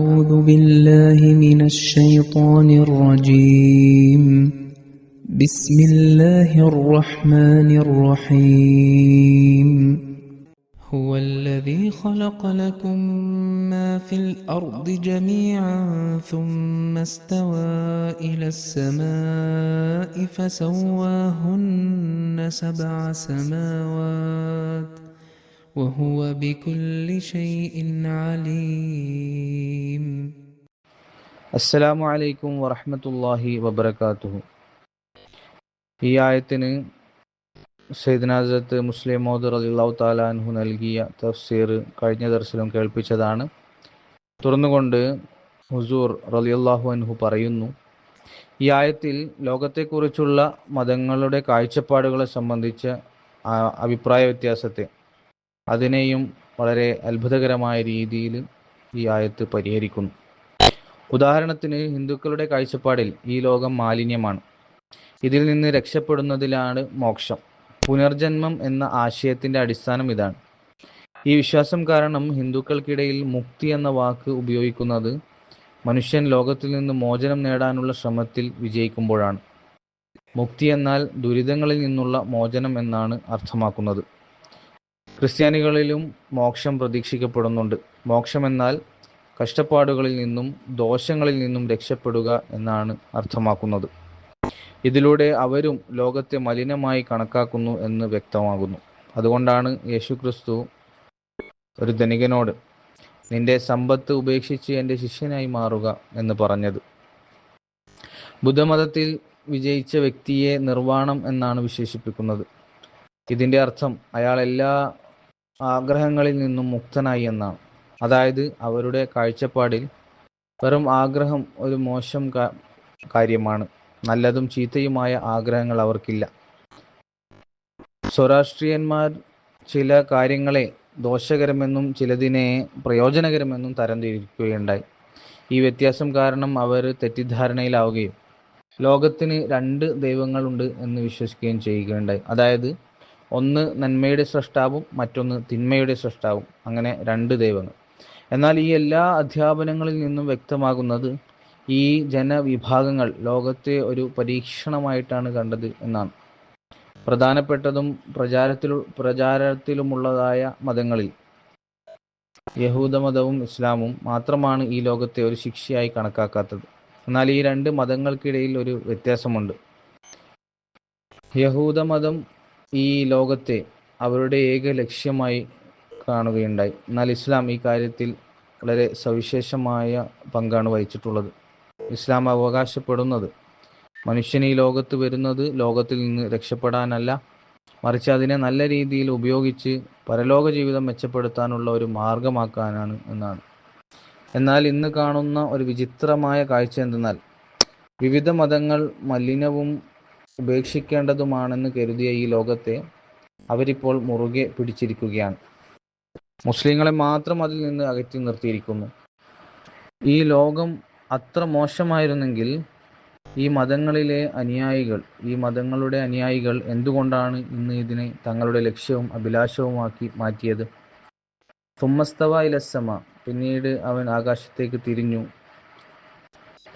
أعوذ بالله من الشيطان الرجيم. بسم الله الرحمن الرحيم. هو الذي خلق لكم ما في الأرض جميعا ثم استوى إلى السماء فسواهن سبع سماوات. وهو بكل شيء عليم അസ്സലാമു അലൈക്കും വറഹ്മത്തുള്ളാഹി വബറകാതുഹു ഈ ആയത്തിന് സൈദനാസത്ത് മുസ്ലിം മോദ് റളിയല്ലാഹു തആല അൻഹു നൽകിയ തഫ്സീർ കഴിഞ്ഞ ദർശനം കേൾപ്പിച്ചതാണ് തുറന്നുകൊണ്ട് ഹുസൂർ റളിയല്ലാഹു അൻഹു പറയുന്നു ഈ ആയത്തിൽ ലോകത്തെക്കുറിച്ചുള്ള മതങ്ങളുടെ കാഴ്ചപ്പാടുകളെ സംബന്ധിച്ച ആ അഭിപ്രായ വ്യത്യാസത്തെ അതിനെയും വളരെ അത്ഭുതകരമായ രീതിയിൽ ഈ ആയത്ത് പരിഹരിക്കുന്നു. ഉദാഹരണത്തിന് ഹിന്ദുക്കളുടെ കാഴ്ചപ്പാടിൽ ഈ ലോകം മാലിന്യമാണ്. ഇതിൽ നിന്ന് രക്ഷപ്പെടുന്നതിലാണ് മോക്ഷം. പുനർജന്മം എന്ന ആശയത്തിന്റെ അടിസ്ഥാനം ഇതാണ്. ഈ വിശ്വാസം കാരണം ഹിന്ദുക്കൾക്കിടയിൽ മുക്തി എന്ന വാക്ക് ഉപയോഗിക്കുന്നത് മനുഷ്യൻ ലോകത്തിൽ നിന്ന് മോചനം നേടാനുള്ള ശ്രമത്തിൽ വിജയിക്കുമ്പോഴാണ്. മുക്തി എന്നാൽ ദുരിതങ്ങളിൽ നിന്നുള്ള മോചനം എന്നാണ് അർത്ഥമാക്കുന്നത്. ക്രിസ്ത്യാനികളിലും മോക്ഷം പ്രതീക്ഷിക്കപ്പെടുന്നുണ്ട്. മോക്ഷം എന്നാൽ കഷ്ടപ്പാടുകളിൽ നിന്നും ദോഷങ്ങളിൽ നിന്നും രക്ഷപ്പെടുക എന്നാണ് അർത്ഥമാക്കുന്നത്. ഇതിലൂടെ അവരും ലോകത്തെ മലിനമായി കണക്കാക്കുന്നു എന്ന് വ്യക്തമാകുന്നു. അതുകൊണ്ടാണ് യേശുക്രിസ്തു ഒരു ധനികനോട് നിന്റെ സമ്പത്ത് ഉപേക്ഷിച്ച് എന്റെ ശിഷ്യനായി മാറുക എന്ന് പറഞ്ഞത്. ബുദ്ധമതത്തിൽ വിജയിച്ച വ്യക്തിയെ നിർവാണം എന്നാണ് വിശേഷിപ്പിക്കുന്നത്. ഇതിന്റെ അർത്ഥം അയാൾ എല്ലാ ആഗ്രഹങ്ങളിൽ നിന്നും മുക്തനായി എന്നാണ്. അതായത് അവരുടെ കാഴ്ചപ്പാടിൽ വെറും ആഗ്രഹം ഒരു മോശം കാര്യമാണ്. നല്ലതും ചീത്തയുമായ ആഗ്രഹങ്ങൾ അവർക്കില്ല. സ്വരാഷ്ട്രീയന്മാർ ചില കാര്യങ്ങളെ ദോഷകരമെന്നും ചിലതിനെ പ്രയോജനകരമെന്നും തരംതിരിക്കുകയുണ്ടായി. ഈ വ്യത്യാസം കാരണം അവർ തെറ്റിദ്ധാരണയിലാവുകയും ലോകത്തിന് രണ്ട് ദൈവങ്ങളുണ്ട് എന്ന് വിശ്വസിക്കുകയും ചെയ്യുകയുണ്ടായി. അതായത് ഒന്ന് നന്മയുടെ സൃഷ്ടാവും മറ്റൊന്ന് തിന്മയുടെ സൃഷ്ടാവും അങ്ങനെ രണ്ട് ദൈവങ്ങൾ. എന്നാൽ ഈ എല്ലാ അധ്യാപനങ്ങളിൽ നിന്നും വ്യക്തമാകുന്നത് ഈ ജനവിഭാഗങ്ങൾ ലോകത്തെ ഒരു പരീക്ഷണമായിട്ടാണ് കണ്ടത് എന്നാണ്. പ്രധാനപ്പെട്ടതും പ്രചാരത്തിൽ പ്രചാരത്തിലുമുള്ളതായ മതങ്ങളിൽ യഹൂദമതവും ഇസ്ലാമും മാത്രമാണ് ഈ ലോകത്തെ ഒരു ശിക്ഷയായി കണക്കാക്കാത്തത്. എന്നാൽ ഈ രണ്ട് മതങ്ങൾക്കിടയിൽ ഒരു വ്യത്യാസമുണ്ട്. യഹൂദമതം ഈ ലോകത്തെ അവരുടെ ഏക ലക്ഷ്യമായി കാണുകയുണ്ടായി. എന്നാൽ ഇസ്ലാം ഈ കാര്യത്തിൽ വളരെ സവിശേഷമായ പങ്കാണ് വഹിച്ചിട്ടുള്ളത്. ഇസ്ലാം അവകാശപ്പെടുന്നത് മനുഷ്യൻ ഈ ലോകത്ത് വരുന്നത് ലോകത്തിൽ നിന്ന് രക്ഷപ്പെടാനല്ല മറിച്ച് അതിനെ നല്ല രീതിയിൽ ഉപയോഗിച്ച് പരലോക ജീവിതം മെച്ചപ്പെടുത്താനുള്ള ഒരു മാർഗമാക്കാനാണ് എന്നാണ്. എന്നാൽ ഇന്ന് കാണുന്ന ഒരു വിചിത്രമായ കാഴ്ച എന്തെന്നാൽ വിവിധ മതങ്ങൾ മലിനവും ഉപേക്ഷിക്കേണ്ടതുമാണെന്ന് കരുതിയ ഈ ലോകത്തെ അവരിപ്പോൾ മുറുകെ പിടിച്ചിരിക്കുകയാണ്. മുസ്ലിങ്ങളെ മാത്രം അതിൽ നിന്ന് അകറ്റി നിർത്തിയിരിക്കുന്നു. ഈ ലോകം അത്ര മോശമായിരുന്നെങ്കിൽ ഈ മതങ്ങളിലെ അനുയായികൾ ഈ മതങ്ങളുടെ അനുയായികൾ എന്തുകൊണ്ടാണ് ഇന്ന് ഇതിനെ തങ്ങളുടെ ലക്ഷ്യവും അഭിലാഷവുമാക്കി മാറ്റിയത്? സുമ്മസ്തവ ഇലസമ പിന്നീട് അവൻ ആകാശത്തേക്ക് തിരിഞ്ഞു.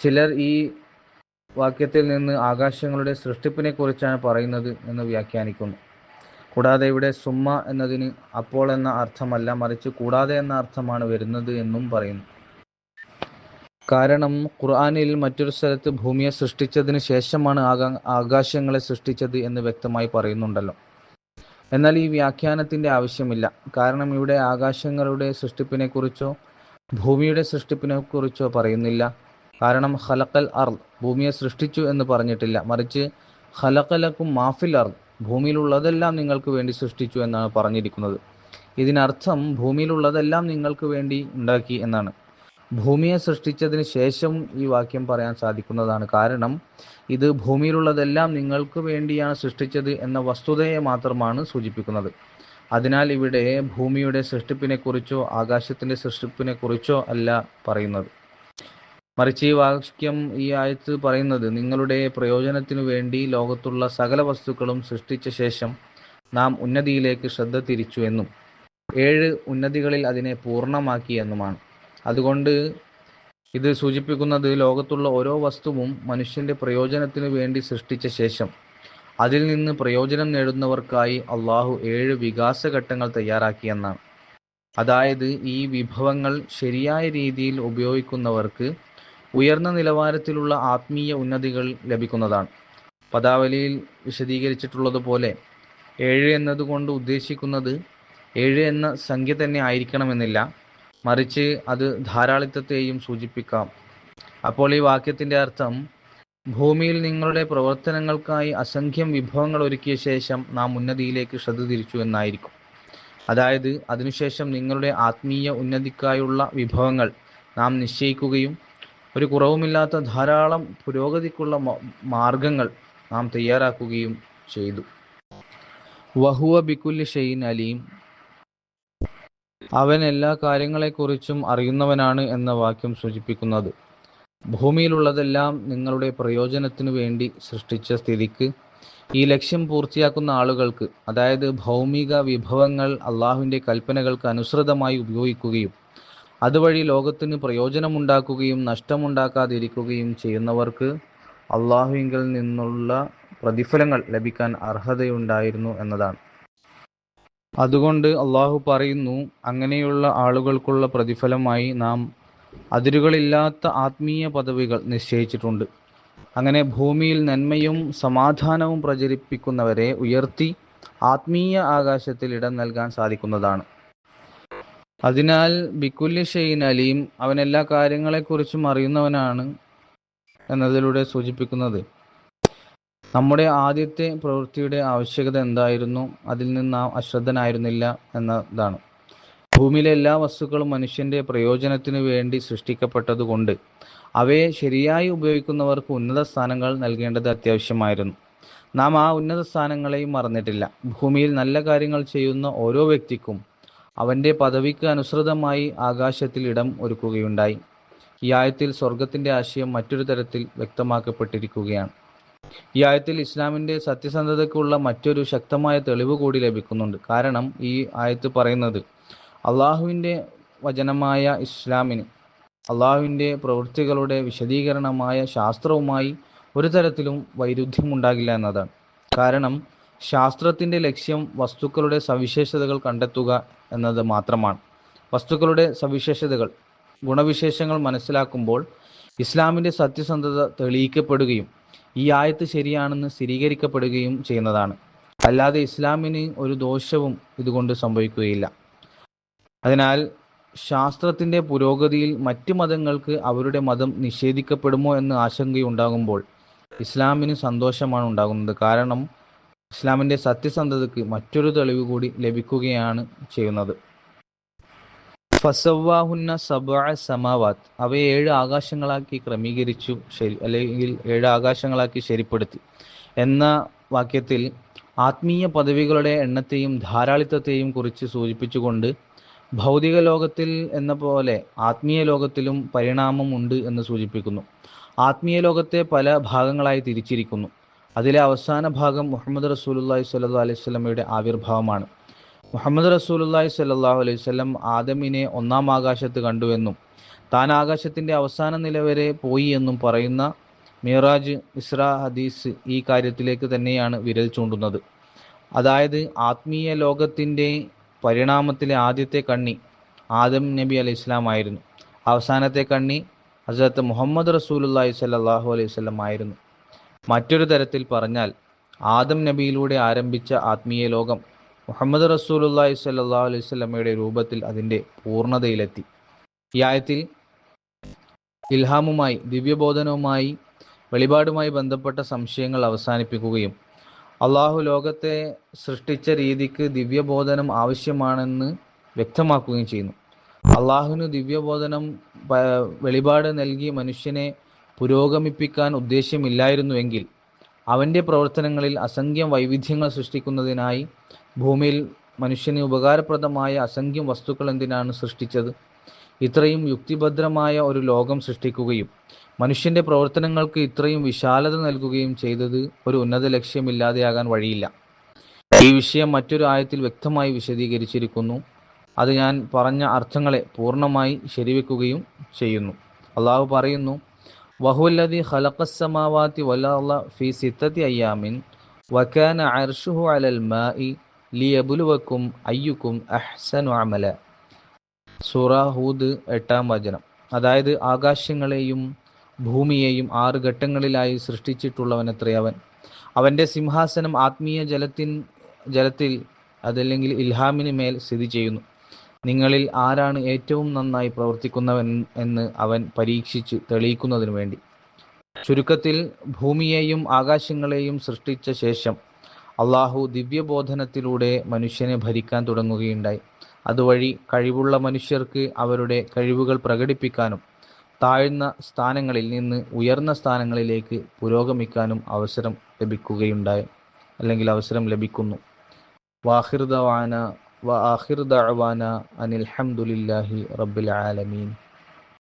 ചിലർ ഈ വാക്യത്തിൽ നിന്ന് ആകാശങ്ങളുടെ സൃഷ്ടിപ്പിനെ കുറിച്ചാണ് പറയുന്നത് എന്ന് വ്യാഖ്യാനിക്കുന്നു. കൂടാതെ ഇവിടെ സുമ്മ എന്നതിന് അപ്പോൾ എന്ന അർത്ഥമല്ല മറിച്ച് കൂടാതെ എന്ന അർത്ഥമാണ് വരുന്നത് എന്നും പറയുന്നു. കാരണം ഖുർആാനിൽ മറ്റൊരു സ്ഥലത്ത് ഭൂമിയെ സൃഷ്ടിച്ചതിന് ശേഷമാണ് ആകാ ആകാശങ്ങളെ സൃഷ്ടിച്ചത് എന്ന് വ്യക്തമായി പറയുന്നുണ്ടല്ലോ. എന്നാൽ ഈ വ്യാഖ്യാനത്തിന്റെ ആവശ്യമില്ല. കാരണം ഇവിടെ ആകാശങ്ങളുടെ സൃഷ്ടിപ്പിനെക്കുറിച്ചോ ഭൂമിയുടെ സൃഷ്ടിപ്പിനെക്കുറിച്ചോ പറയുന്നില്ല. കാരണം ഹലക്കൽ അർ ഭൂമിയെ സൃഷ്ടിച്ചു എന്ന് പറഞ്ഞിട്ടില്ല. മറിച്ച് ഹലക്കലക്കും മാഫിൽ അർ ഭൂമിയിലുള്ളതെല്ലാം നിങ്ങൾക്ക് വേണ്ടി സൃഷ്ടിച്ചു എന്നാണ് പറഞ്ഞിരിക്കുന്നത്. ഇതിനർത്ഥം ഭൂമിയിലുള്ളതെല്ലാം നിങ്ങൾക്ക് വേണ്ടി ഉണ്ടാക്കി എന്നാണ്. ഭൂമിയെ സൃഷ്ടിച്ചതിന് ശേഷം ഈ വാക്യം പറയാൻ സാധിക്കുന്നതാണ്. കാരണം ഇത് ഭൂമിയിലുള്ളതെല്ലാം നിങ്ങൾക്ക് വേണ്ടിയാണ് സൃഷ്ടിച്ചത് എന്ന വസ്തുതയെ മാത്രമാണ് സൂചിപ്പിക്കുന്നത്. അതിനാൽ ഇവിടെ ഭൂമിയുടെ സൃഷ്ടിപ്പിനെക്കുറിച്ചോ ആകാശത്തിന്റെ സൃഷ്ടിപ്പിനെ കുറിച്ചോ അല്ല പറയുന്നത്. മറിച്ച് ഈ വാക്യം ഈ ആയത്ത് പറയുന്നത് നിങ്ങളുടെ പ്രയോജനത്തിനു വേണ്ടി ലോകത്തുള്ള സകല വസ്തുക്കളും സൃഷ്ടിച്ച ശേഷം നാം ഉന്നതിയിലേക്ക് ശ്രദ്ധ തിരിച്ചു എന്നും ഏഴ് ഉന്നതികളിൽ അതിനെ പൂർണമാക്കി എന്നുമാണ്. അതുകൊണ്ട് ഇത് സൂചിപ്പിക്കുന്നത് ലോകത്തുള്ള ഓരോ വസ്തുവും മനുഷ്യന്റെ പ്രയോജനത്തിനു വേണ്ടി സൃഷ്ടിച്ച ശേഷം അതിൽ നിന്ന് പ്രയോജനം നേടുന്നവർക്കായി അള്ളാഹു ഏഴ് വികാസ ഘട്ടങ്ങൾ തയ്യാറാക്കിയെന്നാണ് അതായത് ഈ വിഭവങ്ങൾ ശരിയായ രീതിയിൽ ഉപയോഗിക്കുന്നവർക്ക് ഉയർന്ന നിലവാരത്തിലുള്ള ആത്മീയ ഉന്നതികൾ ലഭിക്കുന്നതാണ്. പദാവലിയിൽ വിശദീകരിച്ചിട്ടുള്ളതുപോലെ ഏഴ് എന്നതുകൊണ്ട് ഉദ്ദേശിക്കുന്നത് ഏഴ് എന്ന സംഖ്യ തന്നെ ആയിരിക്കണമെന്നില്ല. മറിച്ച് അത് ധാരാളിത്തത്തെയും സൂചിപ്പിക്കാം. അപ്പോൾ ഈ വാക്യത്തിന്റെ അർത്ഥം ഭൂമിയിൽ നിങ്ങളുടെ പ്രവർത്തനങ്ങൾക്കായി അസംഖ്യം വിഭവങ്ങൾ ഒരുക്കിയ ശേഷം നാം ഉന്നതിയിലേക്ക് ശ്രദ്ധ തിരിച്ചു എന്നായിരിക്കും. അതായത് അതിനുശേഷം നിങ്ങളുടെ ആത്മീയ ഉന്നതിക്കായുള്ള വിഭവങ്ങൾ നാം നിശ്ചയിക്കുകയും ഒരു കുറവുമില്ലാത്ത ധാരാളം പുരോഗതിക്കുള്ള മാർഗങ്ങൾ നാം തയ്യാറാക്കുകയും ചെയ്തു. വഹുവ ബിക്കുല്ലി ഷെയ്ൻ അലീം. അവൻ എല്ലാ കാര്യങ്ങളെക്കുറിച്ചും അറിയുന്നവനാണ് എന്ന വാക്യം സൂചിപ്പിക്കുന്നത്. ഭൂമിയിലുള്ളതെല്ലാം നിങ്ങളുടെ പ്രയോജനത്തിനു വേണ്ടി സൃഷ്ടിച്ച സ്ഥിതിക്ക് ഈ ലക്ഷ്യം പൂർത്തിയാക്കുന്ന ആളുകൾക്ക് അതായത് ഭൗമിക വിഭവങ്ങൾ അള്ളാഹുവിന്റെ കൽപ്പനകൾക്ക് അനുസൃതമായി ഉപയോഗിക്കുകയും അതുവഴി ലോകത്തിന് പ്രയോജനമുണ്ടാക്കുകയും നഷ്ടമുണ്ടാക്കാതിരിക്കുകയും ചെയ്യുന്നവർക്ക് അള്ളാഹുവിങ്കിൽ നിന്നുള്ള പ്രതിഫലങ്ങൾ ലഭിക്കാൻ അർഹതയുണ്ടായിരുന്നു എന്നതാണ്. അതുകൊണ്ട് അള്ളാഹു പറയുന്നു അങ്ങനെയുള്ള ആളുകൾക്കുള്ള പ്രതിഫലമായി നാം അതിരുകളില്ലാത്ത ആത്മീയ പദവികൾ നിശ്ചയിച്ചിട്ടുണ്ട്. അങ്ങനെ ഭൂമിയിൽ നന്മയും സമാധാനവും പ്രചരിപ്പിക്കുന്നവരെ ഉയർത്തി ആത്മീയ ആകാശത്തിൽ ഇടം നൽകാൻ സാധിക്കുന്നതാണ്. അതിനാൽ ബിക്കുല്യ ഷെയ്ൻ അലീം അവൻ എല്ലാ കാര്യങ്ങളെക്കുറിച്ചും അറിയുന്നവനാണ് എന്നതിലൂടെ സൂചിപ്പിക്കുന്നത്. നമ്മുടെ ആദ്യത്തെ പ്രവൃത്തിയുടെ ആവശ്യകത എന്തായിരുന്നു? അതിൽ നിന്ന് നാം അശ്രദ്ധനായിരുന്നില്ല എന്നതാണ്. ഭൂമിയിലെ എല്ലാ വസ്തുക്കളും മനുഷ്യന്റെ പ്രയോജനത്തിനു വേണ്ടി സൃഷ്ടിക്കപ്പെട്ടതുകൊണ്ട് അവയെ ശരിയായി ഉപയോഗിക്കുന്നവർക്ക് ഉന്നത സ്ഥാനങ്ങൾ നൽകേണ്ടത് അത്യാവശ്യമായിരുന്നു. നാം ആ ഉന്നത സ്ഥാനങ്ങളെയും മറന്നിട്ടില്ല. ഭൂമിയിൽ നല്ല കാര്യങ്ങൾ ചെയ്യുന്ന ഓരോ വ്യക്തിക്കും അവന്റെ പദവിക്ക് അനുസൃതമായി ആകാശത്തിൽ ഇടം ഒരുക്കുകയുണ്ടായി. ഈ ആയത്തിൽ സ്വർഗത്തിന്റെ ആശയം മറ്റൊരു തരത്തിൽ വ്യക്തമാക്കപ്പെട്ടിരിക്കുകയാണ്. ഈ ആയത്തിൽ ഇസ്ലാമിന്റെ സത്യസന്ധതയ്ക്കുള്ള മറ്റൊരു ശക്തമായ തെളിവ് കൂടി ലഭിക്കുന്നുണ്ട്. കാരണം ഈ ആയത്ത് പറയുന്നത് അള്ളാഹുവിന്റെ വചനമായ ഇസ്ലാമിന് അള്ളാഹുവിന്റെ പ്രവൃത്തികളുടെ വിശദീകരണമായ ശാസ്ത്രവുമായി ഒരു തരത്തിലും വൈരുദ്ധ്യമുണ്ടാകില്ല എന്നതാണ്. കാരണം ശാസ്ത്രത്തിന്റെ ലക്ഷ്യം വസ്തുക്കളുടെ സവിശേഷതകൾ കണ്ടെത്തുക എന്നത് മാത്രമാണ്. വസ്തുക്കളുടെ സവിശേഷതകൾ ഗുണവിശേഷങ്ങൾ മനസ്സിലാക്കുമ്പോൾ ഇസ്ലാമിന്റെ സത്യസന്ധത തെളിയിക്കപ്പെടുകയും ഈ ആയത്ത് ശരിയാണെന്ന് സ്ഥിരീകരിക്കപ്പെടുകയും ചെയ്യുന്നതാണ്. അല്ലാതെ ഇസ്ലാമിന് ഒരു ദോഷവും ഇതുകൊണ്ട് സംഭവിക്കുകയില്ല. അതിനാൽ ശാസ്ത്രത്തിന്റെ പുരോഗതിയിൽ മറ്റ് മതങ്ങൾക്ക് അവരുടെ മതം നിഷേധിക്കപ്പെടുമോ എന്ന് ആശങ്കയുണ്ടാകുമ്പോൾ ഇസ്ലാമിന് സന്തോഷമാണ് ഉണ്ടാകുന്നത്. കാരണം ഇസ്ലാമിന്റെ സത്യസന്ധതയ്ക്ക് മറ്റൊരു തെളിവ് കൂടി ലഭിക്കുകയാണ് ചെയ്യുന്നത്. ഫസവാഹുന്ന സബ സമാവാത്ത്. അവയെ ഏഴ് ആകാശങ്ങളാക്കി ക്രമീകരിച്ചു ശരി അല്ലെങ്കിൽ ഏഴ് ആകാശങ്ങളാക്കി ശരിപ്പെടുത്തി. എന്ന വാക്യത്തിൽ ആത്മീയ പദവികളുടെ എണ്ണത്തെയും ധാരാളിത്തത്തെയും കുറിച്ച് സൂചിപ്പിച്ചുകൊണ്ട് ഭൗതിക ലോകത്തിൽ എന്ന പോലെ ആത്മീയ ലോകത്തിലും പരിണാമം ഉണ്ട് എന്ന് സൂചിപ്പിക്കുന്നു. ആത്മീയ ലോകത്തെ പല ഭാഗങ്ങളായി തിരിച്ചിരിക്കുന്നു. അതിലെ അവസാന ഭാഗം മുഹമ്മദ് റസൂലുല്ലാഹി സ്വല്ലാ അലൈഹി സ്വലമയുടെ ആവിർഭാവമാണ്. മുഹമ്മദ് റസൂലുല്ലാഹി സ്വല്ലല്ലാഹു അലൈഹി സ്വലം ആദമിനെ ഒന്നാം ആകാശത്ത് കണ്ടുവെന്നും താൻ ആകാശത്തിന്റെ അവസാന നില വരെ പോയി എന്നും പറയുന്ന മിറാജ് ഇസ്ര ഹദീസ് ഈ കാര്യത്തിലേക്ക് തന്നെയാണ് വിരൽ ചൂണ്ടുന്നത്. അതായത് ആത്മീയ ലോകത്തിന്റെ പരിണാമത്തിലെ ആദ്യത്തെ കണ്ണി ആദം നബി അലൈഹി ഇസ്ലാം ആയിരുന്നു. അവസാനത്തെ കണ്ണി ഹസരത്ത് മുഹമ്മദ് റസൂലുല്ലാഹി സ്വല്ലല്ലാഹു അലൈഹി വസല്ലം ആയിരുന്നു. മറ്റൊരു തരത്തിൽ പറഞ്ഞാൽ ആദം നബിയിലൂടെ ആരംഭിച്ച ആത്മീയ ലോകം മുഹമ്മദ് റസൂലുല്ലാഹി സ്വല്ലല്ലാഹു അലൈഹി വസല്ലമയുടെ രൂപത്തിൽ അതിന്റെ പൂർണതയിലെത്തി. ഈ ആയത്തിൽ ഇൽഹാമുമായി ദിവ്യബോധനവുമായി വെളിപാടുമായി ബന്ധപ്പെട്ട സംശയങ്ങൾ അവസാനിപ്പിക്കുകയും അള്ളാഹു ലോകത്തെ സൃഷ്ടിച്ച രീതിക്ക് ദിവ്യബോധനം ആവശ്യമാണെന്ന് വ്യക്തമാക്കുകയും ചെയ്യുന്നു. അള്ളാഹുവിന് ദിവ്യബോധനം വെളിപാട് നൽകി മനുഷ്യനെ പുരോഗമിപ്പിക്കാൻ ഉദ്ദേശ്യമില്ലായിരുന്നുവെങ്കിൽ അവന്റെ പ്രവർത്തനങ്ങളിൽ അസംഖ്യം വൈവിധ്യങ്ങൾ സൃഷ്ടിക്കുന്നതിനായി ഭൂമിയിൽ മനുഷ്യന് ഉപകാരപ്രദമായ അസംഖ്യം വസ്തുക്കൾ എന്തിനാണ് സൃഷ്ടിച്ചത്? ഇത്രയും യുക്തിഭദ്രമായ ഒരു ലോകം സൃഷ്ടിക്കുകയും മനുഷ്യന്റെ പ്രവർത്തനങ്ങൾക്ക് ഇത്രയും വിശാലത നൽകുകയും ചെയ്തത് ഒരു ഉന്നത ലക്ഷ്യമില്ലാതെയാകാൻ വഴിയില്ല. ഈ വിഷയം മറ്റൊരു ആയത്തിൽ വ്യക്തമായി വിശദീകരിച്ചിരിക്കുന്നു. അത് ഞാൻ പറഞ്ഞ അർത്ഥങ്ങളെ പൂർണമായി ശരിവെക്കുകയും ചെയ്യുന്നു. അള്ളാഹു പറയുന്നു വഹുല്ലദി ഖലഖസ്സമാവാത്തി വല്ല ഫി സിത്തതി അയ്യാമിൻ വകാന അർഷുഹു അലൽ മാഇ ലിയബുലുവക്കും അയ്യുക്കും അഹ്സനു അമല. സൂറ ഹൂദ് എട്ടാം വചനം. അതായത് ആകാശങ്ങളെയും ഭൂമിയെയും ആറ് ഘട്ടങ്ങളിലായി സൃഷ്ടിച്ചിട്ടുള്ളവനത്രേ അവൻ. അവന്റെ സിംഹാസനം ആത്മീയ ജലത്തിൻ ജലത്തിൽ അതല്ലെങ്കിൽ ഇൽഹാമിന് മേൽ സ്ഥിതി ചെയ്യുന്നു. നിങ്ങളിൽ ആരാണ് ഏറ്റവും നന്നായി പ്രവർത്തിക്കുന്നവൻ എന്ന് അവൻ പരീക്ഷിച്ച് തെളിയിക്കുന്നതിനു വേണ്ടി. ചുരുക്കത്തിൽ ഭൂമിയെയും ആകാശങ്ങളെയും സൃഷ്ടിച്ച ശേഷം അള്ളാഹു ദിവ്യബോധനത്തിലൂടെ മനുഷ്യനെ ഭരിക്കാൻ തുടങ്ങുകയുണ്ടായി. അതുവഴി കഴിവുള്ള മനുഷ്യർക്ക് അവരുടെ കഴിവുകൾ പ്രകടിപ്പിക്കാനും താഴ്ന്ന സ്ഥാനങ്ങളിൽ നിന്ന് ഉയർന്ന സ്ഥാനങ്ങളിലേക്ക് പുരോഗമിക്കാനും അവസരം ലഭിക്കുകയുണ്ടായി അല്ലെങ്കിൽ അവസരം ലഭിക്കുന്നു. വാഹിർ ദവാന വ ആഹിർ ദഅവാന അനിൽ ഹംദുലില്ലാഹി റബ്ബിൽ ആലമീൻ.